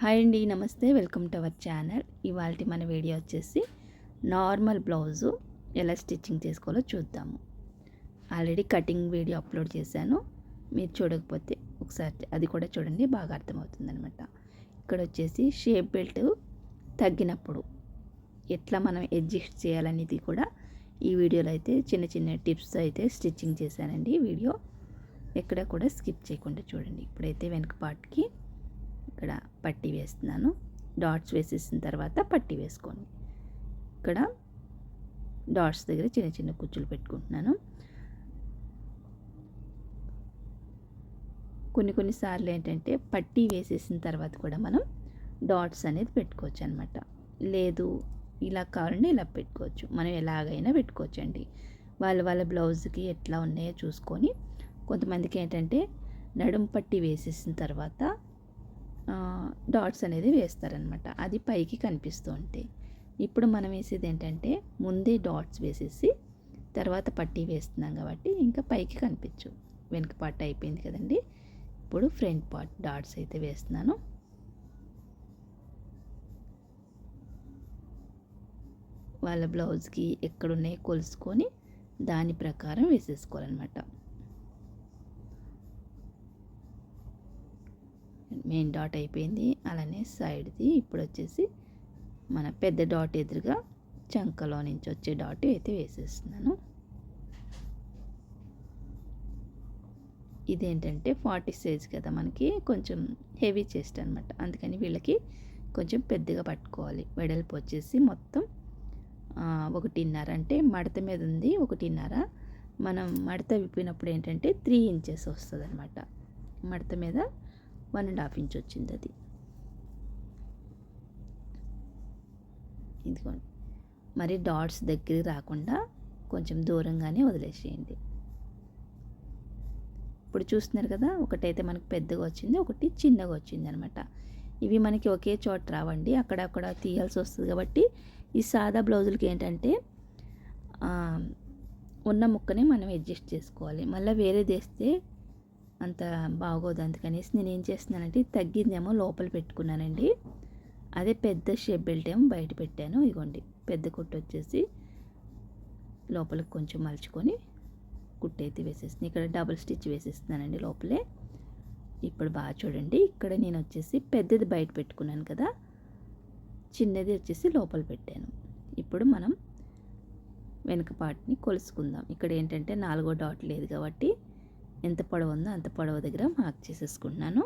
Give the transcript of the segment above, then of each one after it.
Hi అండి నమస్తే. Welcome to our channel. ఇవాళ మన వీడియో వచ్చేసి నార్మల్ బ్లౌజు ఎలా స్టిచ్చింగ్ చేసుకోవాలో చూద్దాము. ఆల్రెడీ కటింగ్ వీడియో అప్లోడ్ చేశాను. మీరు చూడకపోతే ఒకసారి అది కూడా చూడండి బాగా అర్థమవుతుంది అనమాట ఇక్కడ వచ్చేసి షేప్ బెల్ట్ తగ్గినప్పుడు ఎట్లా మనం అడ్జస్ట్ చేయాలనేది కూడా ఈ వీడియోలో అయితే చిన్న చిన్న టిప్స్ అయితే స్టిచ్చింగ్ చేశానండి వీడియో. ఎక్కడ కూడా స్కిప్ చేయకుండా చూడండి. ఇప్పుడైతే వెనక పార్ట్కి ఇక్కడ పట్టీ వేస్తున్నాను. డాట్స్ వేసేసిన తర్వాత పట్టీ వేసుకోండి. ఇక్కడ డాట్స్ దగ్గర చిన్న చిన్న కుచ్చులు పెట్టుకుంటున్నాను. కొన్ని కొన్నిసార్లు ఏంటంటే పట్టీ వేసేసిన తర్వాత కూడా మనం డాట్స్ అనేది పెట్టుకోవచ్చు అనమాట లేదు ఇలా కావాలంటే ఇలా పెట్టుకోవచ్చు. మనం ఎలాగైనా పెట్టుకోవచ్చు అండి వాళ్ళ వాళ్ళ బ్లౌజ్కి ఎట్లా ఉన్నాయో చూసుకొని కొంతమందికి ఏంటంటే నడుం పట్టి వేసేసిన తర్వాత డాట్స్ అనేది వేస్తారనమాట. అది పైకి కనిపిస్తూ ఉంటాయి ఇప్పుడు మనం వేసేది ఏంటంటే ముందే డాట్స్ వేసేసి తర్వాత పట్టీ వేస్తున్నాం కాబట్టి ఇంకా పైకి కనిపించు వెనుక పార్ట్ అయిపోయింది కదండి. ఇప్పుడు ఫ్రంట్ పార్ట్ డాట్స్ అయితే వేస్తున్నాను. వాళ్ళ బ్లౌజ్కి ఎక్కడున్నాయో కొలుసుకొని దాని ప్రకారం వేసేసుకోవాలన్నమాట. మెయిన్ డాట్ అయిపోయింది. అలానే సైడ్ది ఇప్పుడు వచ్చేసి మన పెద్ద డాట్ ఎదురుగా చంకలో నుంచి వచ్చే డాట్ అయితే వేసేస్తున్నాను. ఇదేంటంటే ఫార్టీ సైజ్ కదా మనకి కొంచెం హెవీ చెస్ట్ అనమాట అందుకని వీళ్ళకి కొంచెం పెద్దగా పట్టుకోవాలి. వెడల్పు వచ్చేసి మొత్తం ఒకటిన్నర అంటే మడత మీద ఉంది ఒకటిన్నర. మనం మడత విప్పినప్పుడు ఏంటంటే త్రీ ఇంచెస్ వస్తుంది అనమాట మడత మీద వన్ అండ్ హాఫ్ ఇంచ్ వచ్చింది అది. ఇదిగోండి. మరి డాట్స్ దగ్గరికి రాకుండా కొంచెం దూరంగానే వదిలేసేయండి. ఇప్పుడు చూస్తున్నారు కదా ఒకటైతే మనకు పెద్దగా వచ్చింది ఒకటి చిన్నగా వచ్చింది అనమాట ఇవి మనకి ఒకే చోట రావండి అక్కడక్కడ తీయాల్సి వస్తుంది కాబట్టి ఈ సాదా బ్లౌజులకి ఏంటంటే ఉన్న ముక్కని మనం అడ్జస్ట్ చేసుకోవాలి. మళ్ళీ వేరేది వేస్తే అంత బాగోదు. అందుకనేసి నేను ఏం చేస్తున్నానంటే తగ్గిందేమో లోపల పెట్టుకున్నానండి. అదే పెద్ద షేప్ బెల్ట్ ఏమో బయట పెట్టాను. ఇగోండి పెద్ద కుట్టు వచ్చేసి లోపలికి కొంచెం మలుచుకొని కుట్టు అయితే వేసేస్తున్నాను ఇక్కడ డబుల్ స్టిచ్ వేసేస్తున్నానండి లోపలే. ఇప్పుడు బాగా చూడండి ఇక్కడ నేను వచ్చేసి పెద్దది బయట పెట్టుకున్నాను కదా చిన్నది వచ్చేసి లోపల పెట్టాను. ఇప్పుడు మనం వెనుక పార్ట్ని కొలుసుకుందాం. ఇక్కడ ఏంటంటే నాలుగో డాట్ లేదు కాబట్టి ఎంత పొడవు ఉందో అంత పొడవు దగ్గర మార్క్ చేసేసుకుంటున్నాను.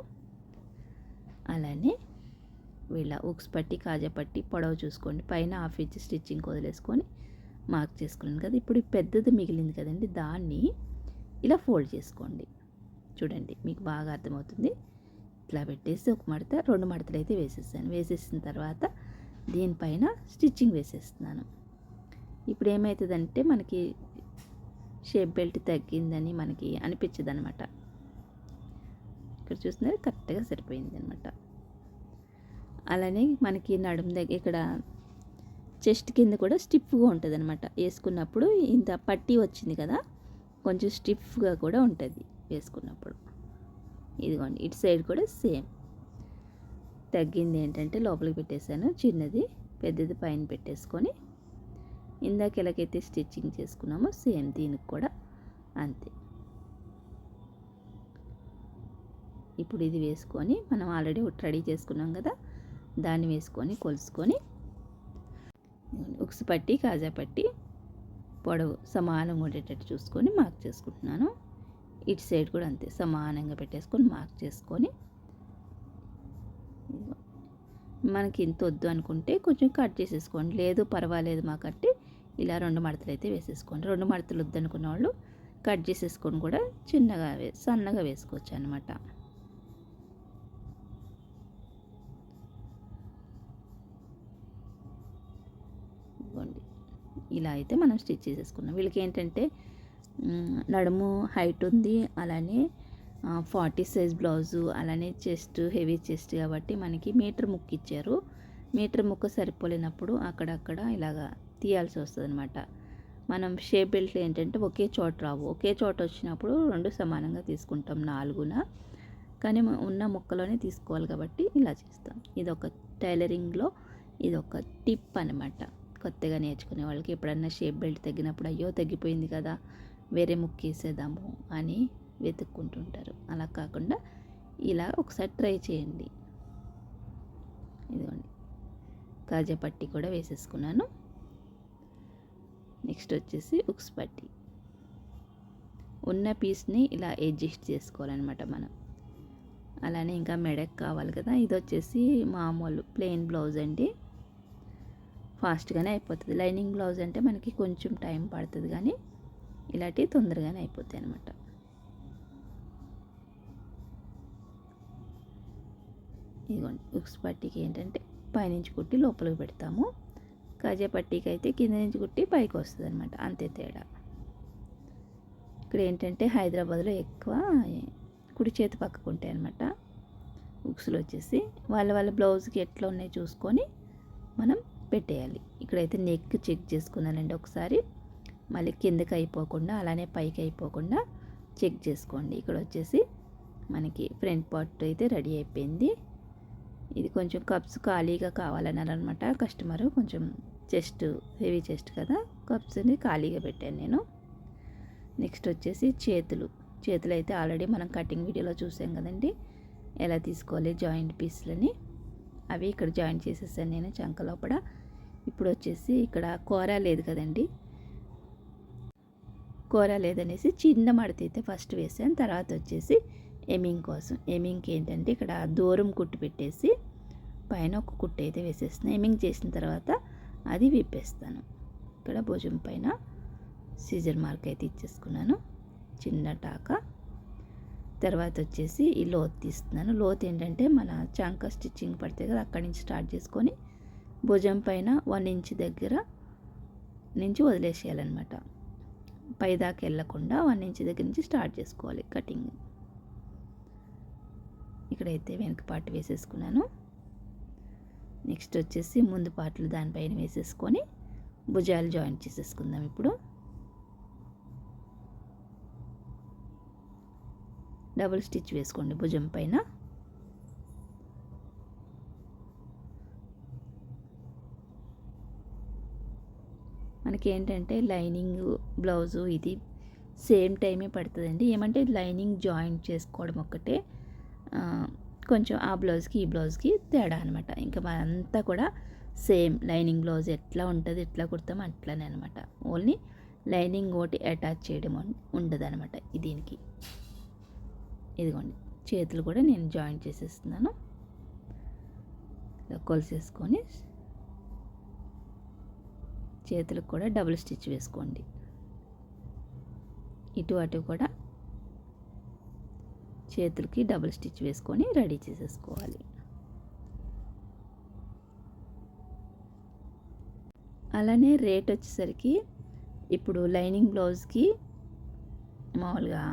అలానే వీళ్ళ ఉక్స్ పట్టి కాజా పట్టి పొడవు చూసుకోండి. పైన హాఫ్ ఇంచ్ స్టిచ్చింగ్ వదిలేసుకొని మార్క్ చేసుకున్నాను కదా ఇప్పుడు పెద్దది మిగిలింది కదండి దాన్ని ఇలా ఫోల్డ్ చేసుకోండి. చూడండి మీకు బాగా అర్థమవుతుంది. ఇట్లా పెట్టేసి ఒక మడత రెండు మడతలు అయితే వేసేసాను. వేసేసిన తర్వాత దీనిపైన స్టిచ్చింగ్ వేసేస్తున్నాను. ఇప్పుడు ఏమవుతుందంటే మనకి షేప్ బెల్ట్ తగ్గిందని మనకి అనిపించదు అనమాట ఇక్కడ చూస్తున్నారు కరెక్ట్గా సరిపోయింది అనమాట అలానే మనకి నడుం దగ్గర ఇక్కడ చెస్ట్ కింద కూడా స్టిఫ్గా ఉంటుంది అనమాట వేసుకున్నప్పుడు ఇంత పట్టి వచ్చింది కదా కొంచెం స్టిఫ్గా కూడా ఉంటుంది వేసుకున్నప్పుడు. ఇదిగోండి ఇటు సైడ్ కూడా సేమ్. తగ్గింది ఏంటంటే లోపలికి పెట్టేశాను చిన్నది పెద్దది పైన పెట్టేసుకొని ఇందాక ఎలాగైతే స్టిచ్చింగ్ చేసుకున్నామో సేమ్ దీనికి కూడా అంతే. ఇప్పుడు ఇది వేసుకొని మనం ఆల్రెడీ రెడీ చేసుకున్నాం కదా దాన్ని వేసుకొని కొలుసుకొని ఉక్సు పట్టి కాజా పట్టి పొడవు సమానంగా ఉండేటట్టు చూసుకొని మార్క్ చేసుకుంటున్నాను. ఇటు సైడ్ కూడా అంతే సమానంగా పెట్టేసుకొని మార్క్ చేసుకొని మనకి ఇంత వద్దు అనుకుంటే కొంచెం కట్ చేసేసుకోండి. లేదు పర్వాలేదు మాకట్టి ఇలా రెండు మడతలు అయితే వేసేసుకోండి. రెండు మడతలు వద్దనుకున్న వాళ్ళు కట్ చేసేసుకొని కూడా చిన్నగా వే సన్నగా వేసుకోవచ్చు అనమాట ఇలా అయితే మనం స్టిచ్ చేసేసుకున్నాం. వీళ్ళకి ఏంటంటే నడుము హైట్ ఉంది అలానే ఫార్టీ సైజ్ బ్లౌజు అలానే చెస్ట్ హెవీ చెస్ట్ కాబట్టి మనకి మీటర్ ముక్క ఇచ్చారు. మీటర్ ముక్క సరిపోలేనప్పుడు అక్కడక్కడ ఇలాగా తీయాల్సి వస్తుంది అనమాట మనం షేప్ బెల్ట్లు ఏంటంటే ఒకే చోట రావు. ఒకే చోట వచ్చినప్పుడు రెండు సమానంగా తీసుకుంటాం నాలుగున. కానీ ఉన్న ముక్కలోనే తీసుకోవాలి కాబట్టి ఇలా చేస్తాం. ఇది ఒక టైలరింగ్లో ఇది ఒక టిప్ అనమాట. కొత్తగా నేర్చుకునే వాళ్ళకి ఎప్పుడన్నా షేప్ బెల్ట్ తగ్గినప్పుడు అయ్యో తగ్గిపోయింది కదా వేరే ముక్కేసేదాము అని వెతుక్కుంటుంటారు. అలా కాకుండా ఇలా ఒకసారి ట్రై చేయండి. ఇదిగోండి. కాజా పట్టి కూడా వేసేసుకున్నాను. నెక్స్ట్ వచ్చేసి ఉక్స్ పట్టి. ఉన్న పీస్ని ఇలా అడ్జస్ట్ చేసుకోవాలన్నమాట మనం. అలానే ఇంకా మెడక్ కావాలి కదా ఇది వచ్చేసి మామూలు ప్లెయిన్ బ్లౌజ్ అండి. ఫాస్ట్గానే అయిపోతుంది. లైనింగ్ బ్లౌజ్ అంటే మనకి కొంచెం టైం పడుతుంది కానీ ఇలాంటివి తొందరగానే అయిపోతాయి అనమాట ఇదిగోండి ఉక్స్ పట్టీకి ఏంటంటే పైనుంచి కుట్టి లోపలికి పెడతాము. కాజా పట్టీకి అయితే కింద నుంచి కుట్టి పైకి వస్తుంది అనమాట అంతే తేడా. ఇక్కడ ఏంటంటే హైదరాబాద్లో ఎక్కువ కుడి చేతి పక్కకు ఉంటాయి అనమాట ఉక్స్లు వచ్చేసి వాళ్ళ వాళ్ళ బ్లౌజ్కి ఎట్లా ఉన్నాయి చూసుకొని మనం పెట్టేయాలి. ఇక్కడైతే నెక్ చెక్ చేసుకున్నానండి ఒకసారి. మళ్ళీ కిందకి అయిపోకుండా అలానే పైకి అయిపోకుండా చెక్ చేసుకోండి. ఇక్కడ వచ్చేసి మనకి ఫ్రంట్ పార్ట్ అయితే రెడీ అయిపోయింది. ఇది కొంచెం కప్స్ ఖాళీగా కావాలన్నారనమాట కస్టమరు కొంచెం చెస్ట్ హెవీ చెస్ట్ కదా? కప్స్ని ఖాళీగా పెట్టాను నేను. నెక్స్ట్ వచ్చేసి చేతులు. చేతులు అయితే ఆల్రెడీ మనం కటింగ్ వీడియోలో చూసాం కదండి. ఎలా తీసుకోవాలి జాయింట్ పీస్లని? అవి ఇక్కడ జాయింట్ చేసేసాను నేను చంక లోపల. ఇప్పుడు వచ్చేసి ఇక్కడ కూర లేదు కదండి. కూర లేదనేసి చిన్న మడత అయితే ఫస్ట్ వేసాను. తర్వాత వచ్చేసి ఎమింగ్ కోసం. ఎమింగ్కి ఏంటంటే ఇక్కడ దూరం కుట్టు పెట్టేసి పైన ఒక కుట్టు అయితే వేసేస్తున్నాను ఎమింగ్ చేసిన తర్వాత అది విప్పేస్తాను. ఇక్కడ భుజం పైన సీజర్ మార్క్ అయితే ఇచ్చేసుకున్నాను. చిన్న టాక. తర్వాత వచ్చేసి ఈ లోత్ తీస్తున్నాను. లోత్ ఏంటంటే మన చంక స్టిచ్చింగ్ పడితే కదా అక్కడి నుంచి స్టార్ట్ చేసుకొని భుజం పైన వన్ ఇంచ్ దగ్గర నుంచి వదిలేసేయాలన్నమాట. పైదాకా వెళ్ళకుండా వన్ ఇంచ్ దగ్గర నుంచి స్టార్ట్ చేసుకోవాలి కటింగ్. ఇక్కడైతే వెనక పార్ట్ వేసేసుకున్నాను. నెక్స్ట్ వచ్చేసి ముందు పాటలు దానిపైన వేసేసుకొని భుజాలు జాయింట్ చేసేసుకుందాం ఇప్పుడు. డబుల్ స్టిచ్ వేసుకోండి భుజం పైన. మనకి ఏంటంటే లైనింగ్ బ్లౌజు ఇది సేమ్ టైమే పడుతుందండి. ఏమంటే లైనింగ్ జాయింట్ చేసుకోవడం ఒక్కటే. కొంచెం ఆ బ్లౌజ్కి ఈ బ్లౌజ్కి తేడా అనమాట ఇంకా మనంతా కూడా సేమ్ లైనింగ్ బ్లౌజ్ ఎట్లా ఉంటుంది ఎట్లా కుడతామో అట్లనే అనమాట ఓన్లీ లైనింగ్ ఒకటి అటాచ్ చేయడం ఉండదు అనమాట దీనికి. ఇదిగోండి చేతులు కూడా నేను జాయిన్ చేసేస్తున్నాను. కొలిసేసుకొని చేతులకు కూడా డబుల్ స్టిచ్ వేసుకోండి. ఇటు అటు కూడా చేతులకి డబుల్ స్టిచ్ వేసుకొని రెడీ చేసేసుకోవాలి. అలానే రేట్ వచ్చేసరికి ఇప్పుడు లైనింగ్ బ్లౌజ్కి మామూలుగా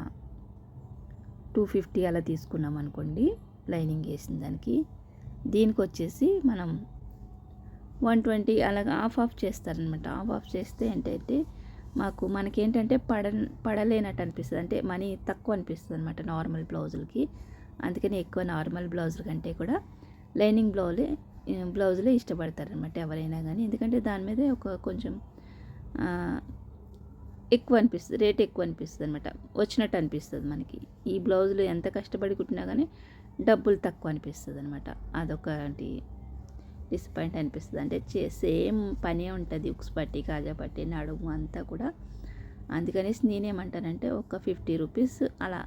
టూ ఫిఫ్టీ అలా తీసుకున్నాం అనుకోండి లైనింగ్ వేసిన దానికి. దీనికి వచ్చేసి మనం వన్ ట్వంటీ అలాగా ఆఫ్ ఆఫ్ చేస్తారనమాట ఆఫ్ ఆఫ్ చేస్తే ఏంటంటే మాకు మనకేంటంటే పడ పడలేనట్టు అనిపిస్తుంది. అంటే మనీ తక్కువ అనిపిస్తుంది అనమాట నార్మల్ బ్లౌజులకి. అందుకని ఎక్కువ నార్మల్ బ్లౌజుల కంటే కూడా లైనింగ్ బ్లౌజే బ్లౌజులే ఇష్టపడతారనమాట ఎవరైనా కానీ ఎందుకంటే దాని మీద ఒక కొంచెం ఎక్కువ అనిపిస్తుంది రేట్ ఎక్కువ అనిపిస్తుంది అనమాట వచ్చినట్టు అనిపిస్తుంది మనకి. ఈ బ్లౌజులు ఎంత కష్టపడి కుట్టినా కానీ డబ్బులు తక్కువ అనిపిస్తుంది అనమాట అదొకటి డిసప్పాయింట్ అనిపిస్తుంది. అంటే చే సేమ్ పనే ఉంటుంది ఉక్స్ పట్టి కాజా పట్టి నడుము అంతా కూడా. అందుకనేసి నేనేమంటానంటే ఒక ఫిఫ్టీ రూపీస్ అలా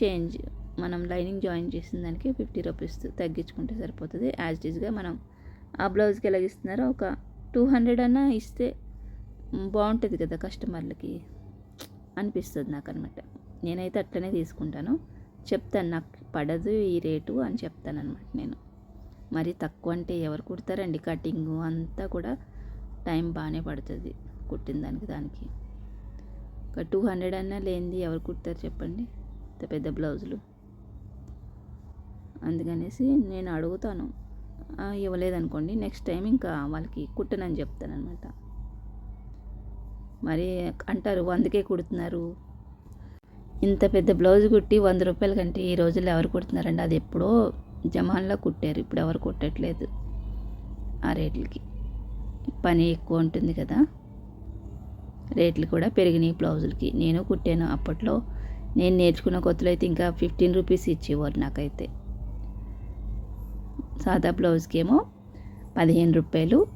చేంజ్ మనం లైనింగ్ జాయిన్ చేసిన దానికి ఫిఫ్టీ రూపీస్ తగ్గించుకుంటే సరిపోతుంది. యాజ్ ఇట్ ఈస్గా మనం ఆ బ్లౌజ్కి ఎలా ఇస్తున్నారో ఒక టూ హండ్రెడ్ అన్నా ఇస్తే బాగుంటుంది కదా కస్టమర్లకి అనిపిస్తుంది నాకు అనమాట నేనైతే అట్లనే తీసుకుంటాను. చెప్తాను నాకు పడదు ఈ రేటు అని చెప్తాను అనమాట నేను. మరి తక్కువ అంటే ఎవరు కుడతారండి? కటింగ్ అంతా కూడా టైం బాగానే పడుతుంది కుట్టిన దానికి దానికి. ఒక టూ హండ్రెడ్ అన్నా లేనిది ఎవరు కుడతారు చెప్పండి? ఇంత పెద్ద బ్లౌజులు. అందుకనేసి నేను అడుగుతాను. ఇవ్వలేదనుకోండి నెక్స్ట్ టైం ఇంకా వాళ్ళకి కుట్టనని చెప్తాను అనమాట మరి అంటారు వందకే కుడుతున్నారు. ఇంత పెద్ద బ్లౌజ్ కుట్టి వంద రూపాయల కంటే ఈ రోజుల్లో ఎవరు కుడుతున్నారండి? అది ఎప్పుడో జమాన్లో కుట్టారు. ఇప్పుడు ఎవరు కుట్టట్లేదు ఆ రేట్లకి. పని ఎక్కువ ఉంటుంది కదా. రేట్లు కూడా పెరిగినాయి బ్లౌజులకి. నేను కుట్టాను అప్పట్లో. నేను నేర్చుకున్న కొత్తలో అయితే ఇంకా ఫిఫ్టీన్ రూపీస్ ఇచ్చేవారు నాకైతే. సాదా బ్లౌజ్కి ఏమో పదిహేను రూపాయలు.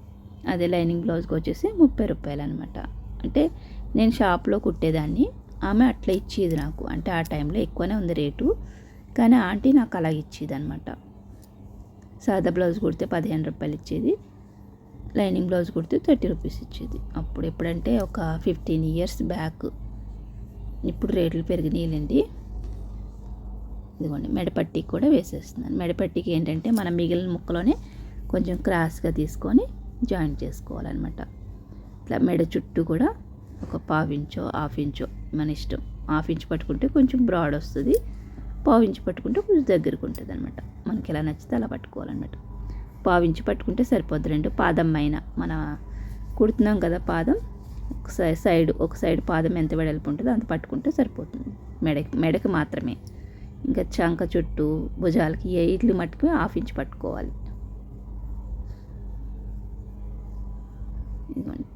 అదే లైనింగ్ బ్లౌజ్కి వచ్చేసి ముప్పై రూపాయలు అనమాట అంటే నేను షాప్లో కుట్టేదాన్ని. ఆమె అట్లా ఇచ్చేది నాకు. అంటే ఆ టైంలో ఎక్కువనే ఉంది రేటు. కానీ ఆంటీ నాకు అలా ఇచ్చేది అనమాట సాదా బ్లౌజ్ కుడితే పదిహేను రూపాయలు ఇచ్చేది. లైనింగ్ బ్లౌజ్ కుడితే థర్టీ రూపీస్ ఇచ్చేది. అప్పుడు ఎప్పుడంటే ఒక ఫిఫ్టీన్ ఇయర్స్ బ్యాక్. ఇప్పుడు రేట్లు పెరిగినాయిలేండి ఇదిగోండి మెడపట్టికి కూడా వేసేస్తున్నాను. మెడపట్టికి ఏంటంటే మనం మిగిలిన ముక్కలోనే కొంచెం క్రాస్గా తీసుకొని జాయింట్ చేసుకోవాలన్నమాట. ఇట్లా మెడ చుట్టూ కూడా ఒక పావు ఇంచో హాఫ్ ఇంచో మన ఇష్టం. హాఫ్ ఇంచ్ పట్టుకుంటే కొంచెం బ్రాడ్ వస్తుంది. పావించి పట్టుకుంటే కొంచెం దగ్గరకు ఉంటుంది అనమాట మనకి ఎలా నచ్చితే అలా పట్టుకోవాలన్నమాట. పావించి పట్టుకుంటే సరిపోద్ది రెండు. పాదం పైన మన కుడుతున్నాం కదా పాదం ఒక సైడ్ ఒక సైడ్ పాదం ఎంత వెడల్పు ఉంటుందో అంత పట్టుకుంటే సరిపోతుంది. మెడకి మెడకి మాత్రమే. ఇంకా చంక చుట్టూ భుజాలకి ఇట్లు మట్టుకు హాఫ్ ఇంచ్ పట్టుకోవాలి.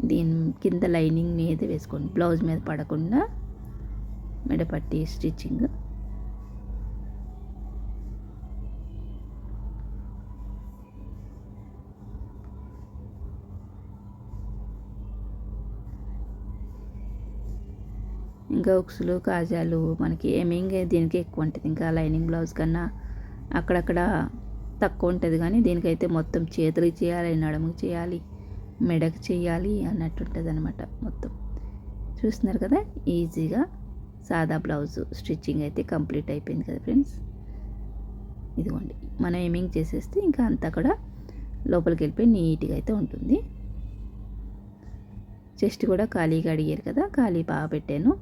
దీని కింద లైనింగ్ మీద వేసుకోండి. బ్లౌజ్ మీద పడకుండా మెడపట్టి స్టిచ్చింగ్. ఇంకా ఉక్సులు కాజాలు మనకి ఏమింగ్ దీనికి ఎక్కువ ఉంటుంది. ఇంకా లైనింగ్ బ్లౌజ్ కన్నా అక్కడక్కడ తక్కువ ఉంటుంది కానీ దీనికైతే మొత్తం చేతులకి చేయాలి నడుముకి చేయాలి మెడకు చేయాలి అన్నట్టు ఉంటుంది అనమాట మొత్తం. చూస్తున్నారు కదా? ఈజీగా సాదా బ్లౌజ్ స్టిచ్చింగ్ అయితే కంప్లీట్ అయిపోయింది కదా ఫ్రెండ్స్? ఇదిగోండి మనం ఏమింగ్ చేసేస్తే ఇంకా అంతా కూడా లోపలికి వెళ్ళిపోయి నీట్గా అయితే ఉంటుంది. చెస్ట్ కూడా ఖాళీగా అడిగారు కదా? ఖాళీ బాగా పెట్టాను.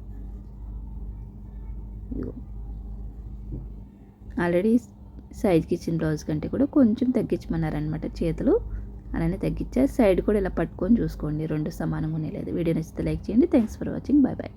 ఆల్రెడీ సైజ్కి ఇచ్చిన బ్లౌజ్ కంటే కూడా కొంచెం తగ్గించమన్నారనమాట చేతులు. అలానే తగ్గించా సైడ్ కూడా ఇలా పట్టుకొని చూసుకోండి. రెండు సమానంగా ఉండలేదు వీడియో నచ్చితే లైక్ చేయండి. Thanks for watching. Bye bye